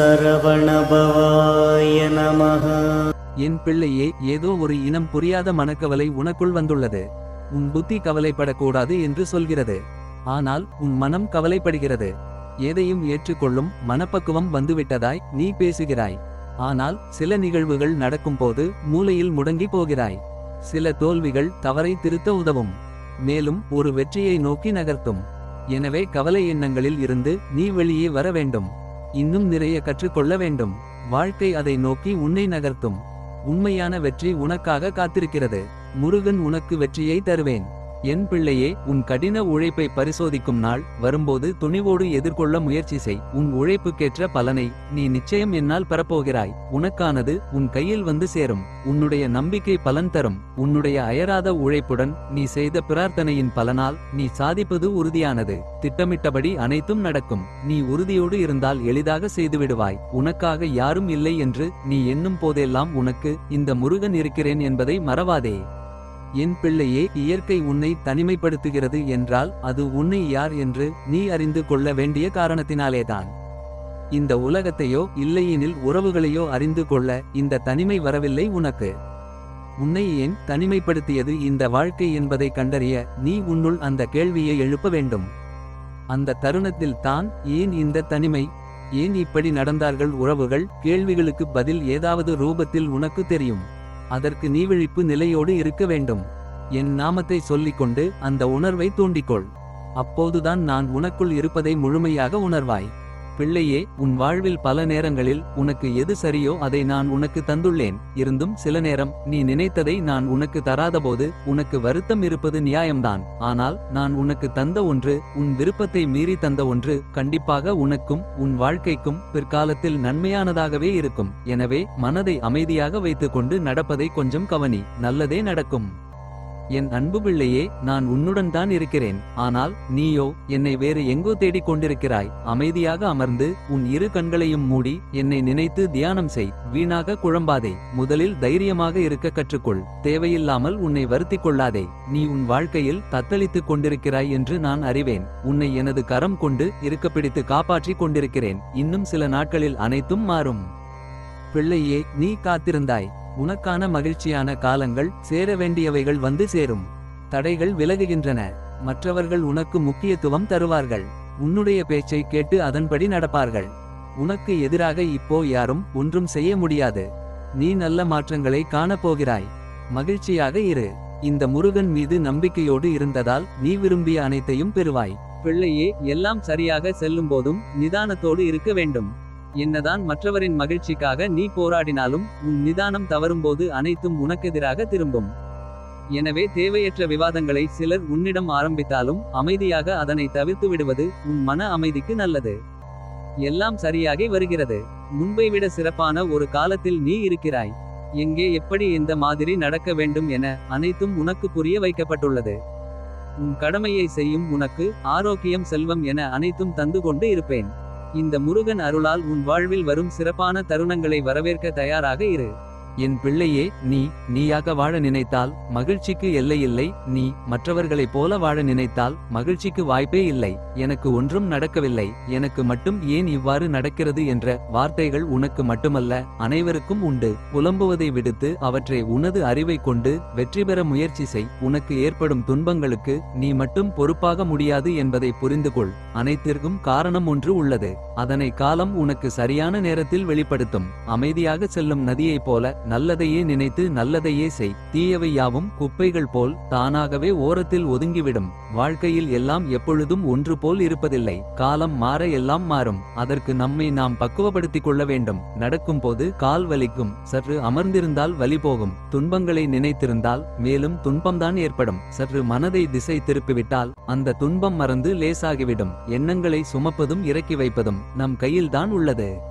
சரவணபவாய நமக என் பிள்ளையே ஏதோ ஒரு இனம் புரியாத மனக்கவலை உனக்குள் வந்துள்ளது. உன் புத்தி கவலைப்படக்கூடாது என்று சொல்கிறது. ஆனால் உன் மனம் கவலைப்படுகிறது. எதையும் ஏற்றுக்கொள்ளும் மனப்பக்குவம் வந்துவிட்டதாய் நீ பேசுகிறாய். ஆனால் சில நிகழ்வுகள் நடக்கும்போது மூலையில் முடங்கி போகிறாய். சில தோல்விகள் தவறை திருத்த உதவும். மேலும் ஒரு வெற்றியை நோக்கி நகர்த்தும். எனவே கவலை எண்ணங்களில் இருந்து நீ வெளியே வர வேண்டும். இன்னும் நிறைய கற்றுக்கொள்ள வேண்டும். வாழ்க்கை அதை நோக்கி உன்னை நகர்த்தும். உண்மையான வெற்றி உனக்காக காத்திருக்கிறது. முருகன் உனக்கு வெற்றியை தருவேன். என் பிள்ளையே உன் கடின உழைப்பை பரிசோதிக்கும் நாள் வரும்போது துணிவோடு எதிர்கொள்ள முயற்சி செய். உன் உழைப்புக்கேற்ற பலனை நீ நிச்சயம் என்னால் பெறப்போகிறாய். உனக்கானது உன் கையில் வந்து சேரும். உன்னுடைய நம்பிக்கை பலன் தரும். உன்னுடைய அயராத உழைப்புடன் நீ செய்த பிரார்த்தனையின் பலனால் நீ சாதிப்பது உறுதியானது. திட்டமிட்டபடி அனைத்தும் நடக்கும். நீ உறுதியோடு இருந்தால் எளிதாக செய்துவிடுவாய். உனக்காக யாரும் இல்லை என்று நீ எண்ணும் போதெல்லாம் உனக்கு இந்த முருகன் இருக்கிறேன் என்பதை மறவாதே. என் பிள்ளையே இயற்கை உன்னை தனிமைப்படுத்துகிறது என்றால் அது உன்னை யார் என்று நீ அறிந்து கொள்ள வேண்டிய காரணத்தினாலேதான். இந்த உலகத்தையோ இல்லையெனில் உறவுகளையோ அறிந்து கொள்ள இந்த தனிமை வரவில்லை உனக்கு. உன்னை ஏன் தனிமைப்படுத்தியது இந்த வாழ்க்கை என்பதை கண்டறிய நீ உன்னுள் அந்த கேள்வியை எழுப்ப வேண்டும். அந்த தருணத்தில் தான் ஏன் இந்த தனிமை? ஏன் இப்படி நடந்தார்கள் உறவுகள்? கேள்விகளுக்கு பதில் ஏதாவது ரூபத்தில் உனக்கு தெரியும். அதற்கு நீ விழிப்பு நிலையோடு இருக்க வேண்டும். என் நாமத்தை சொல்லிக்கொண்டு அந்த உணர்வை தூண்டிக்கொள். அப்போதுதான் நான் உனக்குள் இருப்பதை முழுமையாக உணர்வாய். பிள்ளையே உன் வாழ்வில் பல நேரங்களில் உனக்கு எது சரியோ அதை நான் உனக்கு தந்துள்ளேன். இருந்தும் சில நேரம் நீ நினைத்ததை நான் உனக்கு தராதபோது உனக்கு வருத்தம் இருப்பது நியாயம்தான். ஆனால் நான் உனக்கு தந்த ஒன்று உன் விருப்பத்தை மீறி தந்த ஒன்று கண்டிப்பாக உனக்கும் உன் வாழ்க்கைக்கும் பிற்காலத்தில் நன்மையானதாகவே இருக்கும். எனவே மனதை அமைதியாக வைத்துக்கொண்டு நடப்பதை கொஞ்சம் கவனி நல்லதே நடக்கும். என் அன்பு பிள்ளையே நான் உன்னுடன் தான் இருக்கிறேன். ஆனால் நீயோ என்னை வேறு எங்கோ தேடிக் கொண்டிருக்கிறாய். அமைதியாக அமர்ந்து உன் இரு கண்களையும் மூடி என்னை நினைத்து தியானம் செய். வீணாக குழம்பாதே. முதலில் தைரியமாக இருக்க கற்றுக்கொள். தேவையில்லாமல் உன்னை வருத்திக் கொள்ளாதே. நீ உன் வாழ்க்கையில் தத்தளித்துக் கொண்டிருக்கிறாய் என்று நான் அறிவேன். உன்னை எனது கரம் கொண்டு இருக்க பிடித்து காப்பாற்றிக் கொண்டிருக்கிறேன். இன்னும் சில நாட்களில் அனைத்தும் மாறும். பிள்ளையே நீ காத்திருந்தாய். உனக்கான மகிழ்ச்சியான காலங்கள் சேர வேண்டியவைகள் வந்து சேரும். தடைகள் விலகுகின்றன. மற்றவர்கள் உனக்கு முக்கியத்துவம் தருவார்கள். உன்னுடைய பேச்சை கேட்டு அதன்படி நடப்பார்கள். உனக்கு எதிராக இப்போ யாரும் ஒன்றும் செய்ய முடியாது. நீ நல்ல மாற்றங்களை காணப்போகிறாய். மகிழ்ச்சியாக இரு. இந்த முருகன் மீது நம்பிக்கையோடு இருந்ததால் நீ விரும்பிய அனைத்தையும் பெறுவாய். பிள்ளையே எல்லாம் சரியாக செல்லும் போதும் நிதானத்தோடு இருக்க வேண்டும். என்னதான் மற்றவரின் மகிழ்ச்சிக்காக நீ போராடினாலும் உன் நிதானம் தவறும்போது அனைத்தும் உனக்கெதிராக திரும்பும். எனவே தேவையற்ற விவாதங்களை சிலர் உன்னிடம் ஆரம்பித்தாலும் அமைதியாக அதனை தவிர்த்து விடுவது உன் மன அமைதிக்கு நல்லது. எல்லாம் சரியாகி வருகிறது. முன்பை விட சிறப்பான ஒரு காலத்தில் நீ இருக்கிறாய். எங்கே எப்படி இந்த மாதிரி நடக்க வேண்டும் என அனைத்தும் உனக்கு புரிய வைக்கப்பட்டுள்ளது. உன் கடமையை செய்யும் உனக்கு ஆரோக்கியம் செல்வம் என அனைத்தும் தந்து கொண்டு இருப்பேன். இந்த முருகன் அருளால் உன் வாழ்வில் வரும் சிறப்பான தருணங்களை வரவேற்க தயாராக இரு. என் பிள்ளையே நீ நீயாக வாழ நினைத்தால் மகிழ்ச்சிக்கு எல்லையில்லை நீ மற்றவர்களைப் போல வாழ நினைத்தால் மகிழ்ச்சிக்கு வாய்ப்பே இல்லை எனக்கு ஒன்றும் நடக்கவில்லை எனக்கு மட்டும் ஏன் இவ்வாறு நடக்கிறது என்ற வார்த்தைகள் உனக்கு மட்டுமல்ல அனைவருக்கும் உண்டு. புலம்புவதை விடுத்து அவற்றை உனது அறிவை கொண்டு வெற்றி பெற முயற்சி செய் உனக்கு ஏற்படும் துன்பங்களுக்கு நீ மட்டும் பொறுப்பாக முடியாது என்பதை புரிந்து கொள். அனைத்திற்கும் காரணம் ஒன்று உள்ளது அதனை காலம் உனக்கு சரியான நேரத்தில் வெளிப்படுத்தும். அமைதியாக செல்லும் நதியைப் போல நல்லதையே நினைத்து நல்லதையே செய். தீயவை யாவும் குப்பைகள் போல் தானாகவே ஓரத்தில் ஒதுங்கிவிடும். வாழ்க்கையில் எல்லாம் எப்பொழுதும் ஒன்று போல் இருப்பதில்லை. காலம் மாற எல்லாம் மாறும். அதற்கு நம்மை நாம் பக்குவப்படுத்திக் கொள்ள வேண்டும். நடக்கும் போது கால் வலிக்கும். சற்று அமர்ந்திருந்தால் வலி போகும். துன்பங்களை நினைத்திருந்தால் மேலும் துன்பம்தான் ஏற்படும். சற்று மனதை திசை திருப்பிவிட்டால் அந்த துன்பம் மறந்து லேசாகிவிடும். எண்ணங்களை சுமப்பதும் இறக்கி வைப்பதும் நம் கையில்தான் உள்ளது.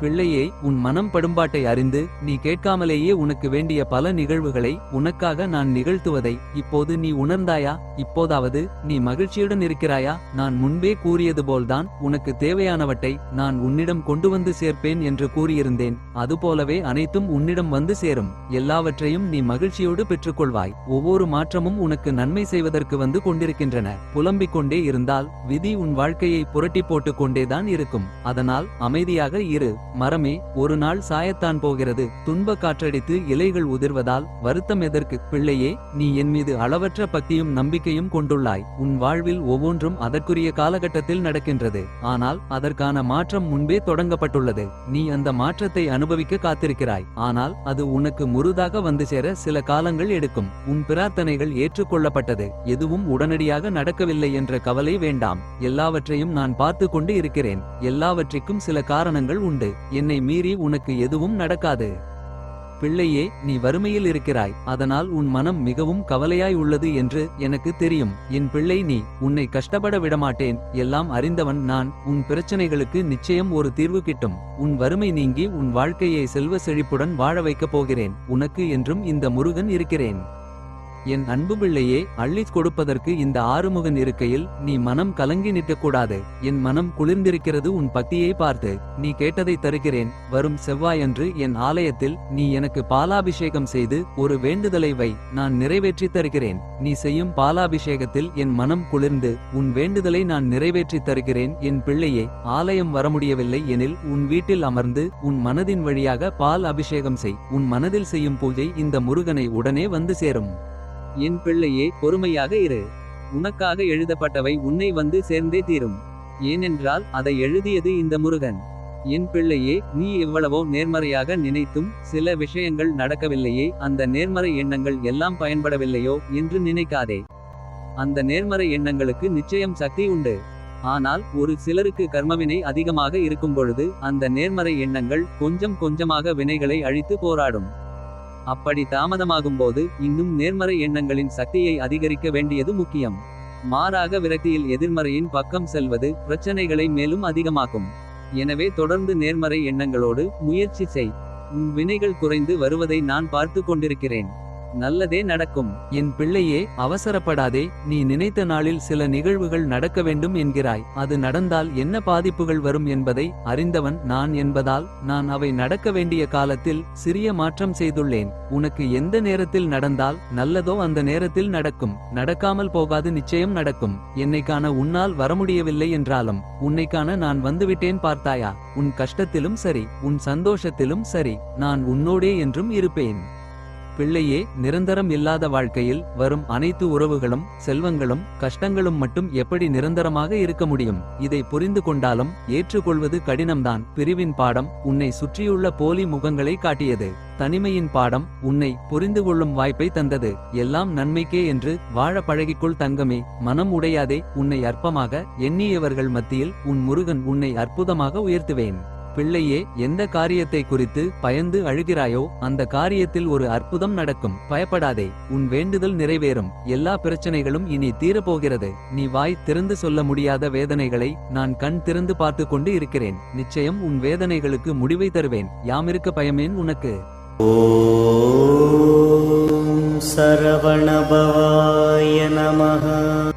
பிள்ளையே உன் மனம் படும்பாட்டை அறிந்து நீ கேட்காமலேயே உனக்கு வேண்டிய பல நிகழ்வுகளை உனக்காக நான் நிகழ்த்துவதை இப்போது நீ உணர்ந்தாயா? இப்போதாவது நீ மகிழ்ச்சியுடன் இருக்கிறாயா? நான் முன்பே கூறியது போல்தான் உனக்கு தேவையானவற்றை நான் உன்னிடம் கொண்டு வந்து சேர்ப்பேன் என்று கூறியிருந்தேன். அதுபோலவே அனைத்தும் உன்னிடம் வந்து சேரும். எல்லாவற்றையும் நீ மகிழ்ச்சியோடு பெற்றுக்கொள்வாய். ஒவ்வொரு மாற்றமும் உனக்கு நன்மை செய்வதற்கு வந்து கொண்டிருக்கின்றன. புலம்பிக் கொண்டே இருந்தால் விதி உன் வாழ்க்கையை புரட்டி போட்டுக் கொண்டேதான் இருக்கும். அதனால் அமைதியாக இரு. மரமே ஒரு நாள் சாயத்தான் போகிறது. துன்ப காற்றடித்து இலைகள் உதிர்வதால் வருத்தம் எதற்கு? பிள்ளையே நீ என் மீது அளவற்ற பக்தியும் நம்பிக்கையும் கொண்டுள்ளாய். உன் வாழ்வில் ஒவ்வொன்றும் அதற்குரிய காலகட்டத்தில் நடக்கின்றது. ஆனால் அதற்கான மாற்றம் முன்பே தொடங்கப்பட்டுள்ளது. நீ அந்த மாற்றத்தை அனுபவிக்க காத்திருக்கிறாய். ஆனால் அது உனக்கு முருதாக வந்து சேர சில காலங்கள் எடுக்கும். உன் பிரார்த்தனைகள் ஏற்றுக்கொள்ளப்பட்டது. எதுவும் உடனடியாக நடக்கவில்லை என்ற கவலை வேண்டாம். எல்லாவற்றையும் நான் பார்த்து கொண்டு இருக்கிறேன். எல்லாவற்றிற்கும் சில காரணங்கள் உண்டு. என்னை மீறி உனக்கு எதுவும் நடக்காது. பிள்ளையே நீ வறுமையில் இருக்கிறாய். அதனால் உன் மனம் மிகவும் கவலையாய் உள்ளது என்று எனக்கு தெரியும். என் பிள்ளை நீ உன்னை கஷ்டப்பட விடமாட்டேன். எல்லாம் அறிந்தவன் நான். உன் பிரச்சனைகளுக்கு நிச்சயம் ஒரு தீர்வு கிட்டும். உன் வறுமை நீங்கி உன் வாழ்க்கையை செல்வ செழிப்புடன் வாழ வைக்கப் போகிறேன். உனக்கு என்றும் இந்த முருகன் இருக்கிறேன். என் அன்பு பிள்ளையே அள்ளிக் கொடுப்பதற்கு இந்த ஆறுமுகன் இருக்கையில் நீ மனம் கலங்கி நிற்கக்கூடாது. என் மனம் குளிர்ந்திருக்கிறது உன் பக்தியை பார்த்து. நீ கேட்டதை தருகிறேன். வரும் செவ்வாயன்று என் ஆலயத்தில் நீ எனக்கு பாலாபிஷேகம் செய்து ஒரு வேண்டுதலை வை. நான் நிறைவேற்றி தருகிறேன். நீ செய்யும் பாலாபிஷேகத்தில் என் மனம் குளிர்ந்து உன் வேண்டுதலை நான் நிறைவேற்றி தருகிறேன். என் பிள்ளையே ஆலயம் வர முடியவில்லை எனில் உன் வீட்டில் அமர்ந்து உன் மனதின் வழியாக பால் அபிஷேகம் செய். உன் மனதில் செய்யும் பூஜை இந்த முருகனை உடனே வந்து சேரும். என் பிள்ளையே பொறுமையாக இரு. உனக்காக எழுதப்பட்டவை உன்னை வந்து சேர்ந்தே தீரும். ஏனென்றால் அதை எழுதியது இந்த முருகன். என் பிள்ளையே நீ எவ்வளவோ நேர்மறையாக நினைத்தும் சில விஷயங்கள் நடக்கவில்லையே அந்த நேர்மறை எண்ணங்கள் எல்லாம் பயன்படவில்லையோ என்று நினைக்காதே. அந்த நேர்மறை எண்ணங்களுக்கு நிச்சயம் சக்தி உண்டு. ஆனால் ஒரு சிலருக்கு கர்மவினை அதிகமாக இருக்கும் பொழுது அந்த நேர்மறை எண்ணங்கள் கொஞ்சம் கொஞ்சமாக வினைகளை அழித்து போராடும். அப்படி தாமதமாகும்போது இன்னும் நேர்மறை எண்ணங்களின் சக்தியை அதிகரிக்க வேண்டியது முக்கியம். மாறாக விரக்தியில் எதிர்மறையின் பக்கம் செல்வது பிரச்சனைகளை மேலும் அதிகமாக்கும். எனவே தொடர்ந்து நேர்மறை எண்ணங்களோடு முயற்சி செய். உன் வினைகள் குறைந்து வருவதை நான் பார்த்து கொண்டிருக்கிறேன். நல்லதே நடக்கும். என் பிள்ளையே அவசரப்படாதே. நீ நினைத்த நாளில் சில நிகழ்வுகள் நடக்க வேண்டும் என்கிறாய். அது நடந்தால் என்ன பாதிப்புகள் வரும் என்பதை அறிந்தவன் நான் என்பதால் நான் அவை நடக்க வேண்டிய காலத்தில் சிறிய மாற்றம் செய்துள்ளேன். உனக்கு எந்த நேரத்தில் நடந்தால் நல்லதோ அந்த நேரத்தில் நடக்கும். நடக்காமல் போகாது நிச்சயம் நடக்கும். என்னை காண உன்னால் வர முடியவில்லை என்றாலும் உன்னை காண நான் வந்துவிட்டேன் பார்த்தாயா? உன் கஷ்டத்திலும் சரி உன் சந்தோஷத்திலும் சரி நான் உன்னோடே என்றும் இருப்பேன். பிள்ளையே நிரந்தரம் இல்லாத வாழ்க்கையில் வரும் அனைத்து உறவுகளும் செல்வங்களும் கஷ்டங்களும் மட்டும் எப்படி நிரந்தரமாக இருக்க முடியும்? இதை புரிந்து கொண்டாலும் ஏற்றுக்கொள்வது கடினம்தான். பிரிவின் பாடம் உன்னை சுற்றியுள்ள போலி முகங்களை காட்டியது. தனிமையின் பாடம் உன்னை புரிந்து கொள்ளும் வாய்ப்பை தந்தது. எல்லாம் நன்மைக்கே என்று வாழ பழகிக்கொள் தங்கமே. மனம் உடையாதே உன்னை அற்பமாக எண்ணியவர்கள் மத்தியில் உன் முருகன் உன்னை அற்புதமாக உயர்த்துவேன். பிள்ளையே எந்த காரியத்தை குறித்து பயந்து அழுகிறாயோ அந்த காரியத்தில் ஒரு அற்புதம் நடக்கும். பயப்படாதே உன் வேண்டுதல் நிறைவேறும். எல்லா பிரச்சனைகளும் இனி தீரப்போகிறது. நீ வாய் திறந்து சொல்ல முடியாத வேதனைகளை நான் கண் திறந்து பார்த்து கொண்டு இருக்கிறேன். நிச்சயம் உன் வேதனைகளுக்கு முடிவை தருவேன். யாமிருக்க பயமேன் உனக்கு. சரவணபவாய நமக